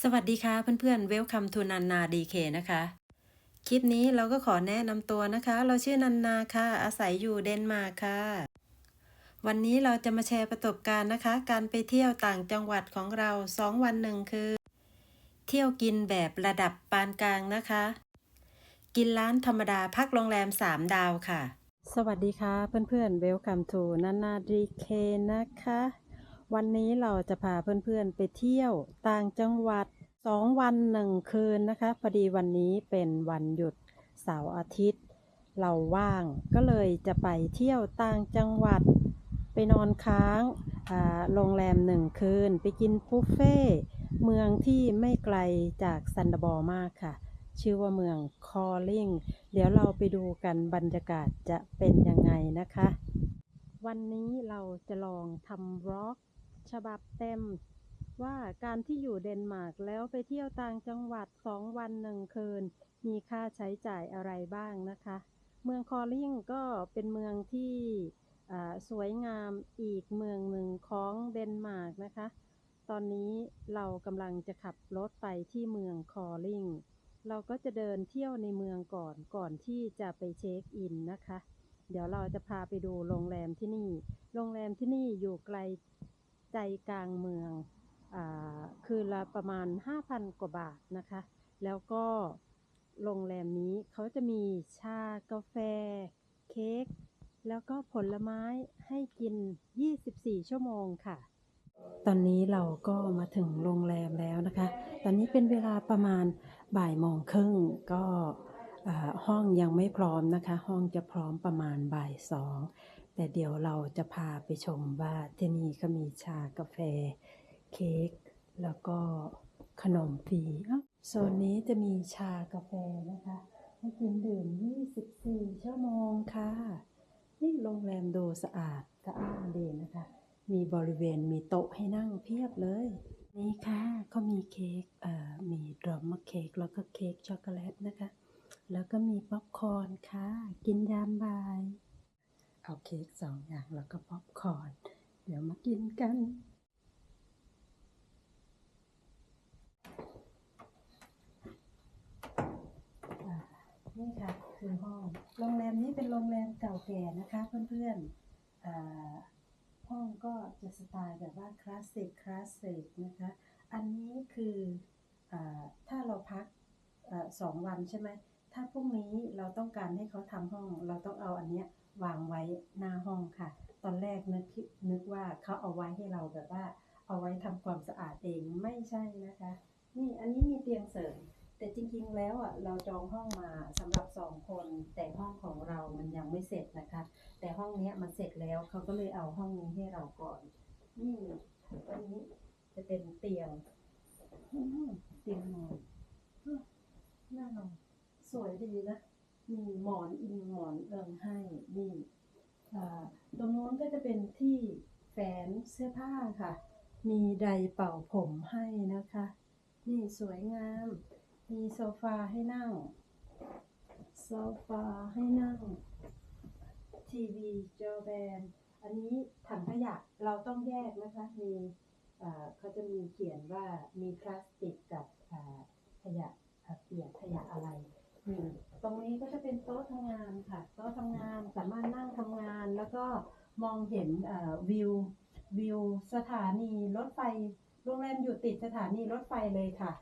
สวัสดีค่ะเพื่อนๆ Welcome to นันนาดีเคนะคะ คลิปนี้เราก็ขอแนะนำตัวนะคะ เราชื่อนันนาค่ะ อาศัยอยู่เดนมาร์กค่ะ วันนี้เราจะมาแชร์ประสบการณ์นะคะ การไปเที่ยวต่างจังหวัดของเรา 2 วันหนึ่งคือ เที่ยวกินแบบระดับปานกลางนะคะ กินร้านธรรมดาพักโรงแรม 3 ดาวค่ะ สวัสดีค่ะเพื่อนๆ Welcome to นันนาดีเคนะคะ วันนี้เราจะพาเพื่อนๆไปเที่ยวต่างจังหวัด 2 วัน1คืนนะคะ พอดีวันนี้เป็นวันหยุดเสาร์อาทิตย์ เราว่างก็เลยจะไปเที่ยวต่างจังหวัด ไปนอนค้างอ่าโรงแรมหนึ่งคืน ไปกินบุฟเฟ่เมืองที่ไม่ไกลจากซันดบอร์มากค่ะ ชื่อว่าเมืองคอลลิงเดี๋ยวเราไปดูกันบรรยากาศจะเป็นยังไงนะคะ วันนี้เราจะลองทำบล็อก ฉบับเต็ม ว่าการที่อยู่เดนมาร์กแล้วไปเที่ยวต่างจังหวัด2วันหนึ่งคืน มีค่าใช้จ่ายอะไรบ้างนะคะ เมืองคอลลิงก็เป็นเมืองที่สวยงามอีกเมืองหนึ่งของเดนมาร์กนะคะ ตอนนี้เรากำลังจะขับรถไปที่เมืองคอลลิงเราก็จะเดินเที่ยวในเมืองก่อนก่อนที่จะไปเช็คอินนะคะ เดี๋ยวเราจะพาไปดูโรงแรมที่นี่ โรงแรมที่นี่อยู่ไกล ใจกลางเมืองอคืนละประมาณ 5,000 กว่าบาทนะคะ แล้วก็โรงแรมนี้เขาจะมีชากาแฟ เค้ก แล้วก็ผลไม้ให้กิน 24 ชั่วโมงค่ะ ตอนนี้เราก็มาถึงโรงแรมแล้วนะคะ ตอนนี้เป็นเวลาประมาณบ่ายโมงครึ่งก็ห้องยังไม่พร้อมนะคะ ห้องจะพร้อมประมาณบ่ายสอง แต่เดี๋ยวเราจะพาไปชมว่าที่นี่ก็มีชากาแฟ เค้กแล้วก็ขนมฟรีอ้าวโซนนี้จะมีชากาแฟนะคะให้กินดื่ม 24 ชั่วโมงค่ะ นี่โรงแรมดูสะอาดสะอ้านดีนะคะ มีบริเวณมีโต๊ะให้นั่งเพียบเลย นี่ค่ะก็มีเค้กเอ่อมีดรอมมะเค้กแล้วก็เค้กช็อกโกแลตนะคะ แล้วก็มีป๊อปคอร์นค่ะ กินยามบ่าย เอาเค้กสองอย่างแล้วก็ป๊อปคอร์นเดี๋ยวมากินกัน นี่ค่ะ คือห้อง โรงแรมนี้เป็นโรงแรมเก่าแก่นะคะเพื่อนๆอ่าห้องก็จะสไตล์แบบว่าคลาสสิกคลาสสิกนะคะ อันนี้คืออถ้าเราพักอสองวันใช่ไหม ถ้าพรุ่งนี้เราต้องการให้เขาทำห้อง เราต้องเอาอันเนี้ย วางไว้หน้าห้องค่ะ ตอนแรกนึกนึกว่าเขาเอาไว้ให้เราแบบว่า เอาไว้ทำความสะอาดเองไม่ใช่นะคะ นี่อันนี้มีเตียงเสริมแต่จริงๆแล้วอะเราจองห้องมาสำหรับสองคนแต่ห้องของเรามันยังไม่เสร็จนะคะ แต่ห้องเนี้ยมันเสร็จแล้วเขาก็เลยเอาห้องนี้ให้เราก่อน นี่อันนี้จะเป็นเตียงเตียงนอนน่านอนสวยดีนะ มีหมอนอิงหมอนเอิงให้นี่ตรงโน้นก็จะเป็นที่แฝนเสื้อผ้าค่ะ มีไดร์เป่าผมให้นะคะ นี่สวยงาม มีโซฟาให้นั่ง โซฟาให้นั่ง ทีวีจอแบน อันนี้ถังขยะเราต้องแยกนะคะ มีเขาจะมีเขียนว่ามีพลาสติกกับขยะเปียกขยะอะไร ตรงนี้ก็จะเป็นโต๊ะทำงานค่ะโต๊ะทำงานสามารถนั่งทำงาน แล้วก็มองเห็นวิววิวสถานีรถไฟโรงแรมอยู่ติดสถานีรถไฟเลยค่ะ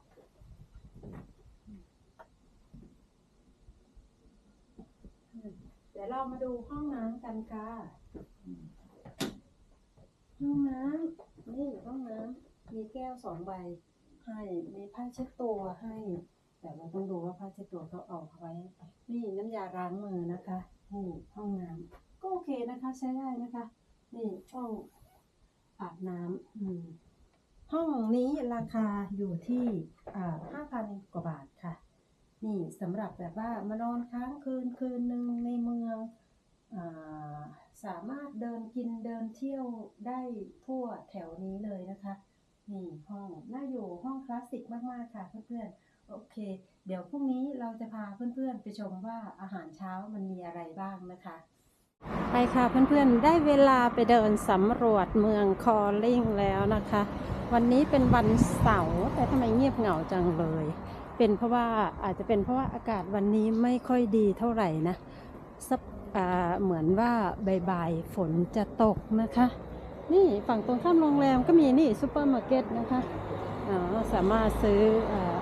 เดี๋ยวเรามาดูห้องน้ำกันค่ะ ห้องน้ำนี่ห้องน้ำมีแก้วสองใบให้มีผ้าเช็ดตัวให้ แต่เราต้องดูว่าผ้าเช็ดตัวเขาเอาไว้ นี่น้ำยาล้างมือนะคะนี่ห้องน้ำก็โอเคนะคะใช้ได้นะคะ นี่ห้องอาบน้ำอืมห้องนี้ราคาอยู่ที่ห้าพันกว่าบาทค่ะ นี่สำหรับแบบว่ามานอนค้างคืนคืนหนึ่งในเมืองอาสามารถเดินกินเดินเที่ยวได้ทั่วแถวนี้เลยนะคะ นี่ห้องน่าอยู่ห้องคลาสสิกมาก ๆ ค่ะเพื่อนๆ โอเค เดี๋ยวพรุ่งนี้เราจะพาเพื่อนๆไปชมว่าอาหารเช้ามันมีอะไรบ้างนะคะ ไปค่ะเพื่อนๆ ได้เวลาไปเดินสำรวจเมืองคอลลิงแล้วนะคะ วันนี้เป็นวันเสาร์แต่ทำไมเงียบเหงาจังเลย เป็นเพราะว่าอาจจะเป็นเพราะว่าอากาศวันนี้ไม่ค่อยดีเท่าไหร่นะเหมือนว่าบ่ายๆฝนจะตกนะคะ นี่ฝั่งตรงข้ามโรงแรมก็มีนี่ซูเปอร์มาร์เก็ตนะคะสามารถซื้ออา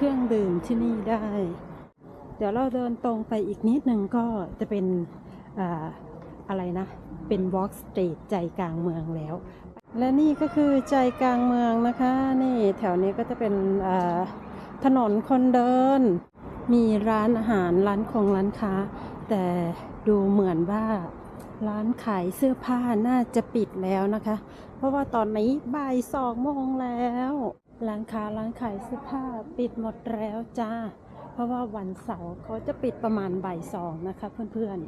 เครื่องดื่มที่นี่ได้ เดี๋ยวเราเดินตรงไปอีกนิดนึงก็จะเป็นอ่าอะไรนะ เป็น Walk Street ใจกลางเมืองแล้ว และนี่ก็คือใจกลางเมืองนะคะ นี่แถวนี้ก็จะเป็นถนนคนเดิน มีร้านอาหารร้านคงร้านค้า แต่ดูเหมือนว่าร้านขายเสื้อผ้าน่าจะปิดแล้วนะคะ เพราะว่าตอนนี้บ่ายสองโมงแล้ว ร้านค้าร้านขายเสื้อผ้าปิดหมดแล้วจ้า เพราะว่าวันเสาร์เขาจะปิดประมาณบ่ายสองนะคะเพื่อน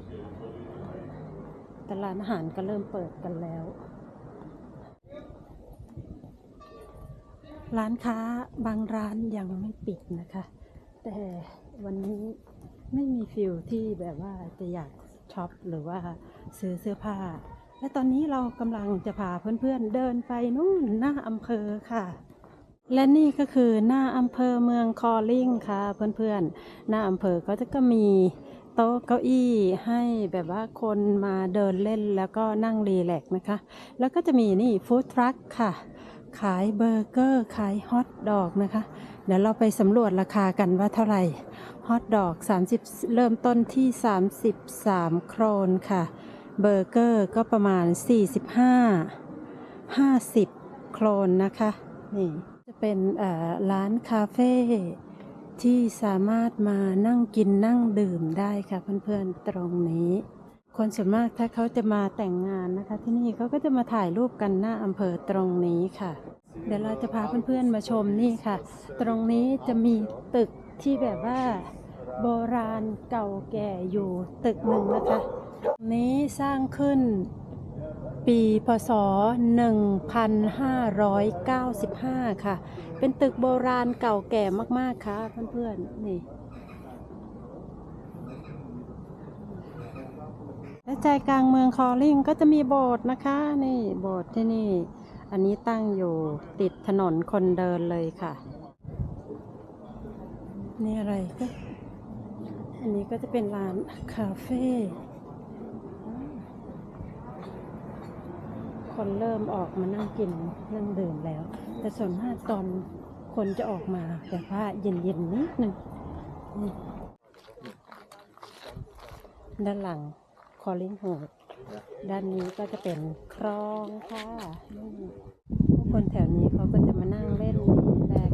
ๆแต่ร้านอาหารก็เริ่มเปิดกันแล้ว ร้านค้าบางร้านยังไม่ปิดนะคะ แต่วันนี้ไม่มีฟิลที่แบบว่าจะอยากช็อปหรือว่าซื้อเสื้อผ้า และตอนนี้เรากำลังจะพาเพื่อนๆเดินไปนู่นหน้าอำเภอค่ะ และนี่ก็คือหน้าอำเภอเมืองคอลิงค่ะเพื่อนๆ หน้าอำเภอก็จะก็มีโต๊ะเก้าอี้ให้แบบว่าคนมาเดินเล่นแล้วก็นั่งรีแลกซ์นะคะ แล้วก็จะมีนี่ฟู้ดทรัคค่ะ ขายเบอร์เกอร์ ขายฮอทดอกนะคะ เดี๋ยวเราไปสำรวจราคากันว่าเท่าไหร่ฮอทดอก 30 เริ่มต้นที่ 33 โครนค่ะ เบอร์เกอร์ก็ประมาณ 45 50 โครนนะคะ นี่ เป็นร้านคาเฟ่ที่สามารถมานั่งกินนั่งดื่มได้ค่ะเพื่อนๆตรงนี้ คนส่วนมากถ้าเขาจะมาแต่งงานนะคะ ที่นี่เขาก็จะมาถ่ายรูปกันหน้าอำเภอตรงนี้ค่ะ เดี๋ยวเราจะพาเพื่อนๆมาชมนี่ค่ะ ตรงนี้จะมีตึกที่แบบว่าโบราณเก่าแก่อยู่ตึกหนึ่งนะคะนี้สร้างขึ้น ปีพศ 1595 ค่ะ เป็นตึกโบราณเก่าแก่มากๆ ค่ะ เพื่อนๆ นี่ และใจกลางเมืองคอลิงก็จะมีโบสถ์นะคะ นี่โบสถ์ที่นี่ อันนี้ตั้งอยู่ติดถนนคนเดินเลยค่ะ นี่อะไรก็ อันนี้ก็จะเป็นร้านคาเฟ่ คนเริ่มออกมานั่งกินนั่งดื่มแล้ว แต่ส่วนมากตอนคนจะออกมาแบบว่าเย็นๆนิดนึงด้านหลังคอลิงโหดด้านนี้ก็จะเป็นคลองค่ะผู้คนแถวนี้เขาก็จะมานั่งเล่นแลก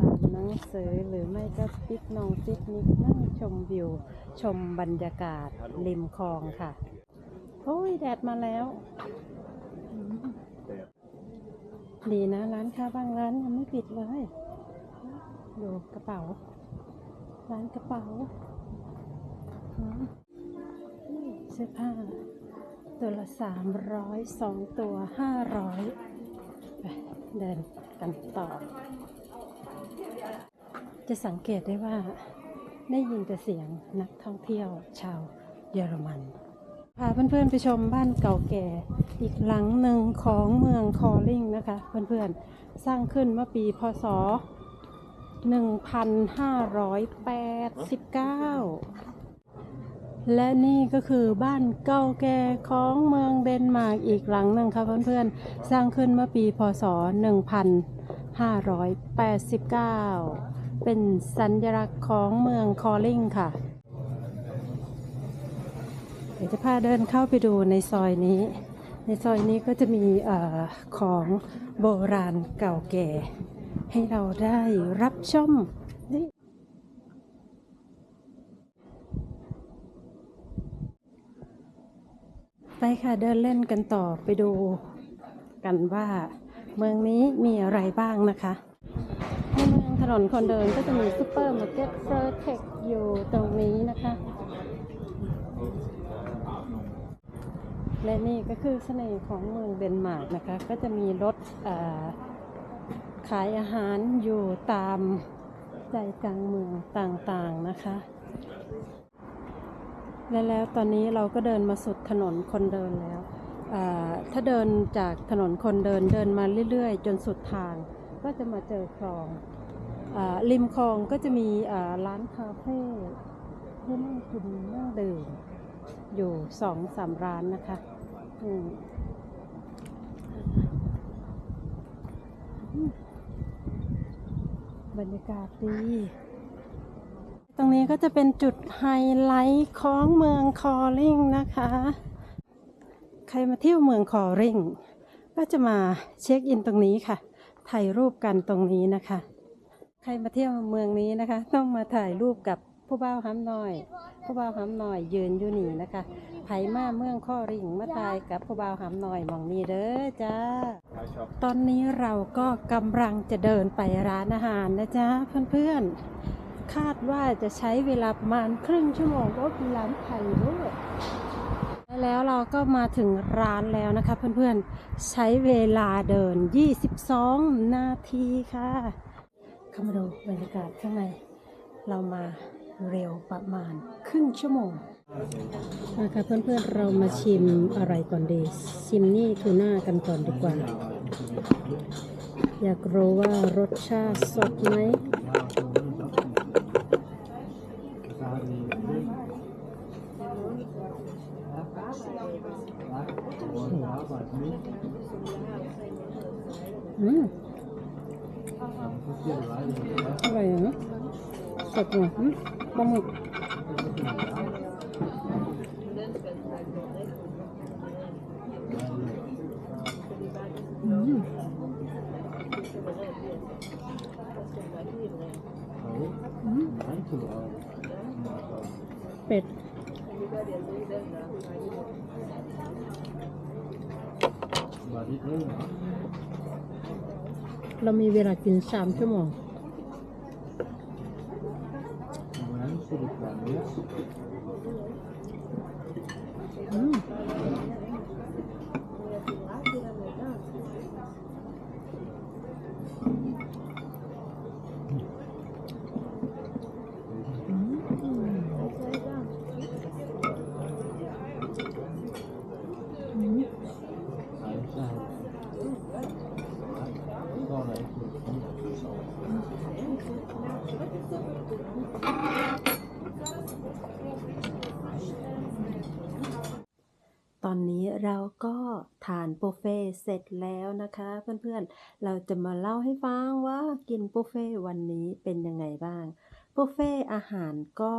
อ่านหนังสือหรือไม่ก็ปิกนองปิกนิกนั่งชมวิว ชมบรรยากาศริมคลองค่ะ โอ้ยแดดมาแล้ว ดีนะ ร้านค้าบางร้านยังไม่ปิดเลย ดูกระเป๋า ร้านกระเป๋าเสื้อผ้า ตัวละสามร้อยสองตัวห้าร้อยไปเดินกันต่อ จะสังเกตได้ว่าได้ยินแต่เสียงนักท่องเที่ยวชาวเยอรมัน พาเพื่อนๆไปชมบ้านเก่าแก่ อีกหลังหนึ่งของเมืองคอลิงนะคะ เพื่อนๆสร้างขึ้นเมื่อปีพศ 1589 และนี่ก็คือบ้านเก่าแก่ของเมืองเดนมาร์กอีกหลังหนึ่งค่ะเพื่อนๆสร้างขึ้นเมื่อปีพศ 1589 เป็นสัญลักษณ์ของเมืองคอลิงค่ะ ดี๋ยวจะพาเดินเข้าไปดูในซอยนี้ ในซอยนี้ก็จะมีอของโบราณเก่าแก่ ให้เราได้รับชมไปค่ะเดินเล่นกันต่อไปดูกันว่า เมืองนี้มีอะไรบ้างนะคะในเมืองถนนคนเดินก็จะมีซูเปอร์มาร์เก็ตเฟอร์เทคอยู่ตรงนี้นะคะ และนี่ก็คือเสน่ห์ของเมืองเดนมาร์กนะคะ ก็จะมีรถขายอาหารอยู่ตามใจกลางเมืองต่างๆนะคะ และแล้วตอนนี้เราก็เดินมาสุดถนนคนเดินแล้ว ถ้าเดินจากถนนคนเดินเดินมาเรื่อยๆ จนสุดทางก็จะมาเจอคลองอริมคลองก็จะมีร้านคาเฟ่ที่นั่งกินนั่งดื่มอยู่สองสามร้านนะคะ บรรยากาศดี ตรงนี้ก็จะเป็นจุดไฮไลท์ของเมืองคอริงนะคะ ใครมาเที่ยวเมืองคอริงก็จะมาเช็คอินตรงนี้ค่ะ ถ่ายรูปกันตรงนี้นะคะ ใครมาเที่ยวเมืองนี้นะคะ ต้องมาถ่ายรูปกับ ผู้บ่าวห้ำน้อย ผู้บ่าวห้ำน้อยยืนอยู่นี่นะคะ ไผมาเมืองคอริงมาถ่ายกับผู้บ่าวห้ำน้อยมองนี้เด้อจ้า ตอนนี้เราก็กำลังจะเดินไปร้านอาหารนะจ๊ะเพื่อนๆ คาดว่าจะใช้เวลาประมาณครึ่งชั่วโมงก็มีร้านไทยด้วยแล้วเราก็มาถึงร้านแล้วนะคะเพื่อนๆ ใช้เวลาเดิน 22 นาทีค่ะ เข้ามาดูบรรยากาศข้างใน เรามา เร็วประมาณครึ่งชั่วโมงนะคะเพื่อนๆเรามาชิมอะไรก่อนดี ชิมนี่ทูน่ากันก่อนดีกว่า อยากรู้ว่ารสชาติสดไหมอืมอร่อยเหรอ สดเหรออืมปลาหมึกอืมอืมเป็ดเรามีเวลากินสามชั่วโมง อื เราก็ทานบุฟเฟ่ต์เสร็จแล้วนะคะ เพื่อนๆ เราจะมาเล่าให้ฟังว่ากินบุฟเฟ่ต์วันนี้เป็นยังไงบ้างบุฟเฟ่ต์อาหารก็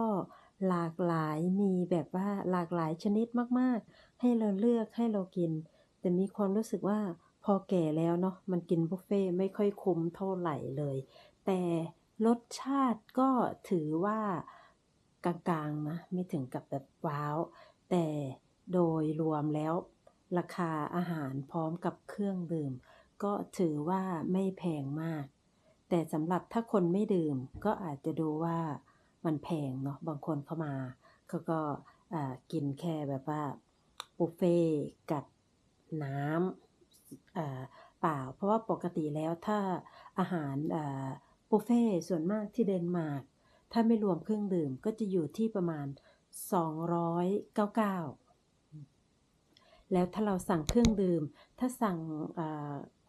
หลากหลายมีแบบว่าหลากหลายชนิดมากๆ ให้เราเลือกให้เรากิน แต่มีความรู้สึกว่าพอแก่แล้วเนาะมันกินบุฟเฟ่ต์ไม่ค่อยคุ้มเท่าไหร่เลย แต่รสชาติก็ถือว่ากลางๆนะไม่ถึงกับแบบว้าว แต่ โดยรวมแล้วราคาอาหารพร้อมกับเครื่องดื่ม ก็ถือว่าไม่แพงมาก แต่สำหรับถ้าคนไม่ดื่มก็อาจจะดูว่ามันแพงเนาะบางคนเข้ามาเขาก็กินแค่แบบว่าบุฟเฟ่กับน้ำเปล่า เพราะว่าปกติแล้วถ้าอาหารบุฟเฟ่ส่วนมากที่เดนมาร์กถ้าไม่รวมเครื่องดื่มก็จะอยู่ที่ประมาณ 299 แล้วถ้าเราสั่งเครื่องดื่ม ถ้าสั่ง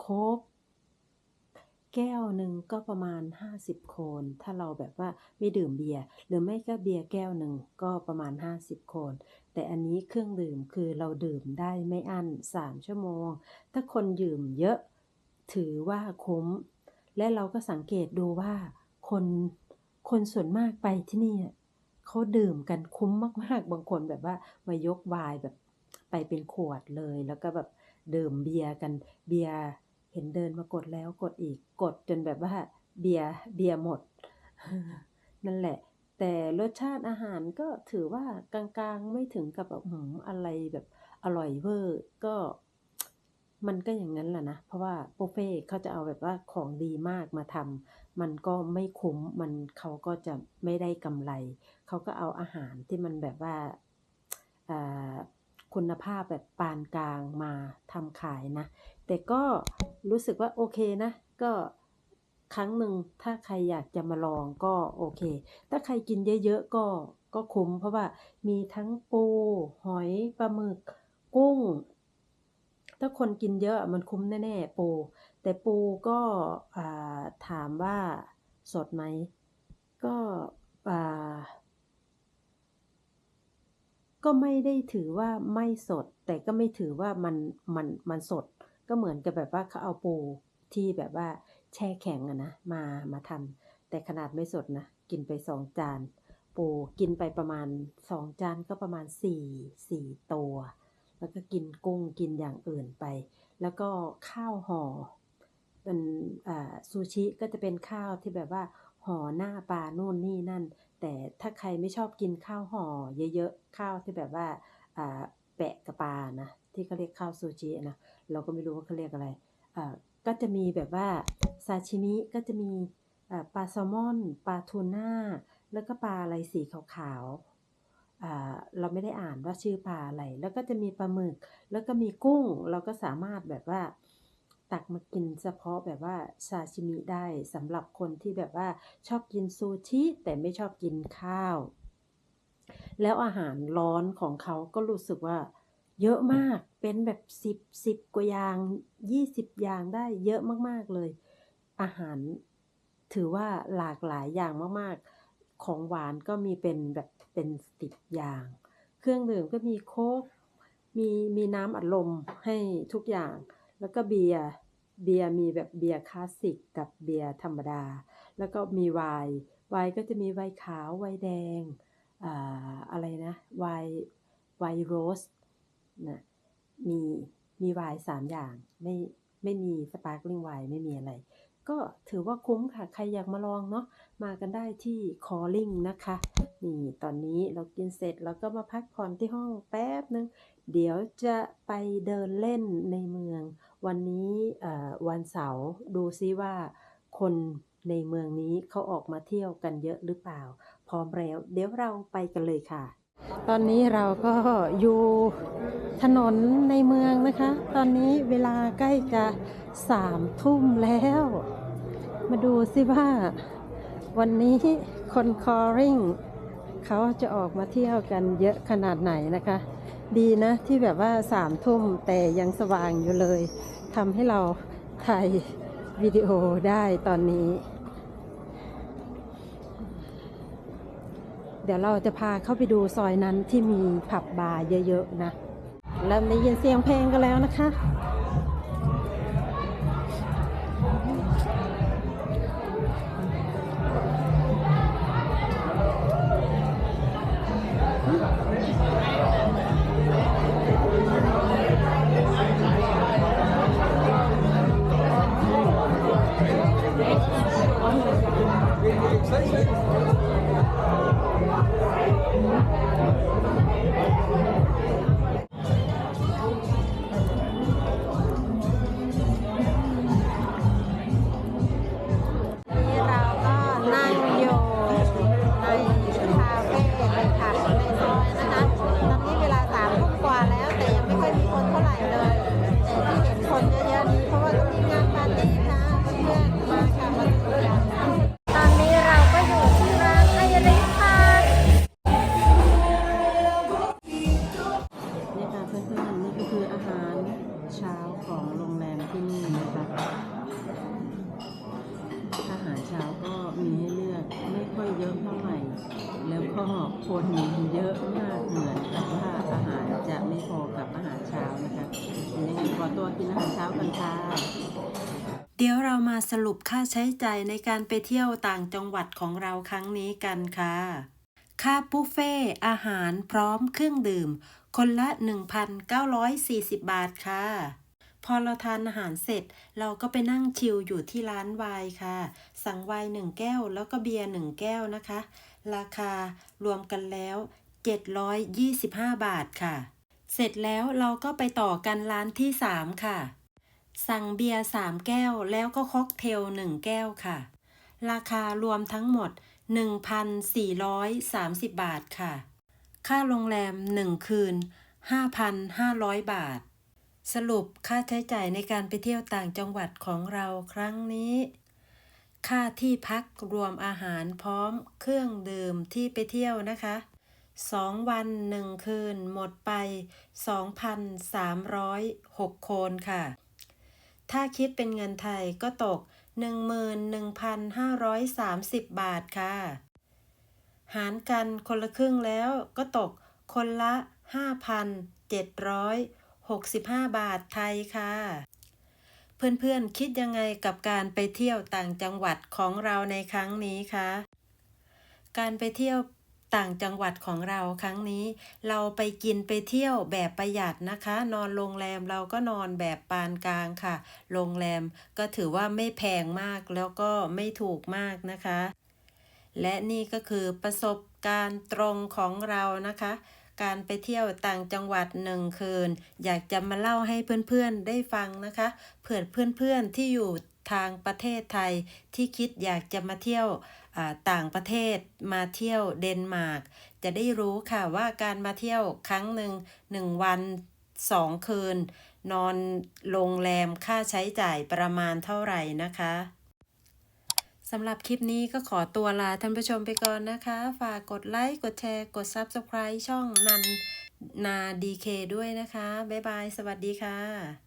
โค้กแก้วหนึ่งก็ประมาณ 50 โคน ถ้าเราแบบว่าไม่ดื่มเบียร์หรือไม่ก็เบียร์แก้วหนึ่งก็ประมาณ 50 โคน แต่อันนี้เครื่องดื่มคือเราดื่มได้ไม่อั้น3 ชั่วโมง ถ้าคนดื่มเยอะถือว่าคุ้ม และเราก็สังเกตดูว่าคนคนส่วนมากไปที่นี่เขาดื่มกันคุ้มมาก ๆ บางคนแบบว่ามายกไวน์แบบ ไปเป็นขวดเลย แล้วก็แบบดื่มเบียร์กันเบียร์เห็นเดินมากดแล้วกดอีกกดจนแบบว่าเบียร์เบียร์หมด นั่นแหละ แต่รสชาติอาหารก็ถือว่ากลางๆไม่ถึงกับแบบหืมอะไรแบบอร่อยเวอร์ก็มันก็อย่างนั้นแหละนะ เพราะว่าบุฟเฟ่เขาจะเอาแบบว่าของดีมากมาทำมันก็ไม่คุ้มมันเขาก็จะไม่ได้กำไร เขาก็เอาอาหารที่มันแบบว่าอ่า คุณภาพแบบปานกลางมาทำขายนะ แต่ก็รู้สึกว่าโอเคนะ ก็ครั้งหนึ่งถ้าใครอยากจะมาลองก็โอเค ถ้าใครกินเยอะๆก็ก็คุ้มเพราะว่ามีทั้งปู หอยปลาหมึก กุ้ง ถ้าคนกินเยอะมันคุ้มแน่ๆปู แต่ปูก็ถามว่าสดไหม ก็อ่า ก็ไม่ได้ถือว่าไม่สด แต่ก็ไม่ถือว่ามันมันมันสด ก็เหมือนกับแบบว่าเขาเอาปูที่แบบว่าแช่แข็งอะนะมามาทำแต่ขนาดไม่สดนะกินไปสองจาน ปูกินไปประมาณสองจานก็ประมาณสี่สี่ตัว แล้วก็กินกุ้งกินอย่างอื่นไป แล้วก็ข้าวห่อเป็นอ่าซูชิก็จะเป็นข้าวที่แบบว่าห่อหน้าปลาโน่นนี่นั่น แต่ถ้าใครไม่ชอบกินข้าวห่อเยอะๆ ข้าวที่แบบว่าอ่าแปะกับปลานะ ที่เขาเรียกข้าวซูชินะ เราก็ไม่รู้ว่าเขาเรียกอะไร ก็จะมีแบบว่าซาชิมิก็จะมีปลาแซลมอน ปลาทูน่า แล้วก็ปลาอะไรสีขาวๆ เราไม่ได้อ่านว่าชื่อปลาอะไร แล้วก็จะมีปลาหมึก แล้วก็มีกุ้ง เราก็สามารถแบบว่า ตักมากินเฉพาะแบบว่าซาชิมิได้สำหรับคนที่แบบว่าชอบกินซูชิแต่ไม่ชอบกินข้าว แล้วอาหารร้อนของเขาก็รู้สึกว่าเยอะมากเป็นแบบสิบสิบกว่าอย่างยี่สิบอย่างได้เยอะมากๆเลย อาหารถือว่าหลากหลายอย่างมากๆ ของหวานก็มีเป็นแบบเป็นสิบอย่าง เครื่องดื่มก็มีโค้กมีมีน้ำอัดลมให้ทุกอย่าง แล้วก็เบียร์ เบียร์มีแบบเบียร์คลาสสิกกับเบียร์ธรรมดา แล้วก็มีไวน์ไวน์ก็จะมีไวน์ขาวไวน์แดงอ่าอะไรนะไวน์ไวน์โรสนะมีมีไวน์สามอย่างไม่ไม่มีสปาร์คลิงไวน์ไม่มีอะไร ก็ถือว่าคุ้มค่ะ ใครอยากมาลองเนาะมากันได้ที่ Calling นะคะนี่ตอนนี้เรากินเสร็จแล้วก็มาพักผ่อนที่ห้องแป๊บนึง เดี๋ยวจะไปเดินเล่นในเมือง วันนี้วันเสาร์ดูซิว่าคนในเมืองนี้เขาออกมาเที่ยวกันเยอะหรือเปล่า พร้อมแล้วเดี๋ยวเราไปกันเลยค่ะ ตอนนี้เราก็อยู่ถนนในเมืองนะคะ ตอนนี้เวลาใกล้จะสามทุ่มแล้ว มาดูสิว่า วันนี้คนคอริงเขาจะออกมาเที่ยวกันเยอะขนาดไหนนะคะ ดีนะที่แบบว่าสามทุ่มแต่ยังสว่างอยู่เลยทำให้เราถ่ายวิดีโอได้ตอนนี้ เดี๋ยวเราจะพาเข้าไปดูซอยนั้นที่มีผับบาร์เยอะๆนะเริ่มได้ยินเสียงเพลงกันแล้วนะคะ สรุปค่าใช้จ่ายในการไปเที่ยวต่างจังหวัดของเราครั้งนี้กันค่ะ ค่าบุฟเฟ่อาหารพร้อมเครื่องดื่ม คนละ 1,940 บาทค่ะ พอเราทานอาหารเสร็จ เราก็ไปนั่งชิลอยู่ที่ร้านไวน์ค่ะ สั่งไวน์หนึ่งแก้วแล้วก็เบียร์หนึ่งแก้วนะคะ ราคารวมกันแล้ว 725 บาทค่ะ เสร็จแล้วเราก็ไปต่อกันร้านที่ 3 ค่ะ สั่งเบียร์3แก้วแล้วก็ค็อกเทล1แก้วค่ะ ราคารวมทั้งหมด 1,430 บาทค่ะ ค่าโรงแรม1คืน 5,500 บาท สรุปค่าใช้จ่ายในการไปเที่ยวต่างจังหวัดของเราครั้งนี้ ค่าที่พักรวมอาหารพร้อมเครื่องดื่มที่ไปเที่ยวนะคะ2วัน1คืนหมดไป 2,306โคนค่ะ ถ้าคิดเป็นเงินไทยก็ตก 11,530 บาทค่ะ หารกันคนละครึ่งแล้วก็ตกคนละ 5,765 บาทไทยค่ะ เพื่อนๆคิดยังไงกับการไปเที่ยวต่างจังหวัดของเราในครั้งนี้คะ การไปเที่ยว ต่างจังหวัดของเราครั้งนี้ เราไปกินไปเที่ยวแบบประหยัดนะคะ นอนโรงแรมเราก็นอนแบบปานกลางค่ะ โรงแรมก็ถือว่าไม่แพงมากแล้วก็ไม่ถูกมากนะคะ และนี่ก็คือประสบการณ์ตรงของเรานะคะการไปเที่ยวต่างจังหวัดหนึ่งคืน อยากจะมาเล่าให้เพื่อนๆได้ฟังนะคะเผื่อเพื่อนๆที่อยู่ทางประเทศไทยที่คิดอยากจะมาเที่ยว ต่างประเทศมาเที่ยวเดนมาร์กจะได้รู้ค่ะว่าการมาเที่ยวครั้งหนึ่งหนึ่งวันสองคืน นอนโรงแรมค่าใช้จ่ายประมาณเท่าไหร่นะคะสำหรับคลิปนี้ก็ขอตัวลาท่านผู้ชมไปก่อนนะคะ ฝากกดไลค์ กดแชร์ กด Subscribe ช่องนันนาดีเคด้วยนะคะ บ๊ายบาย สวัสดีค่ะ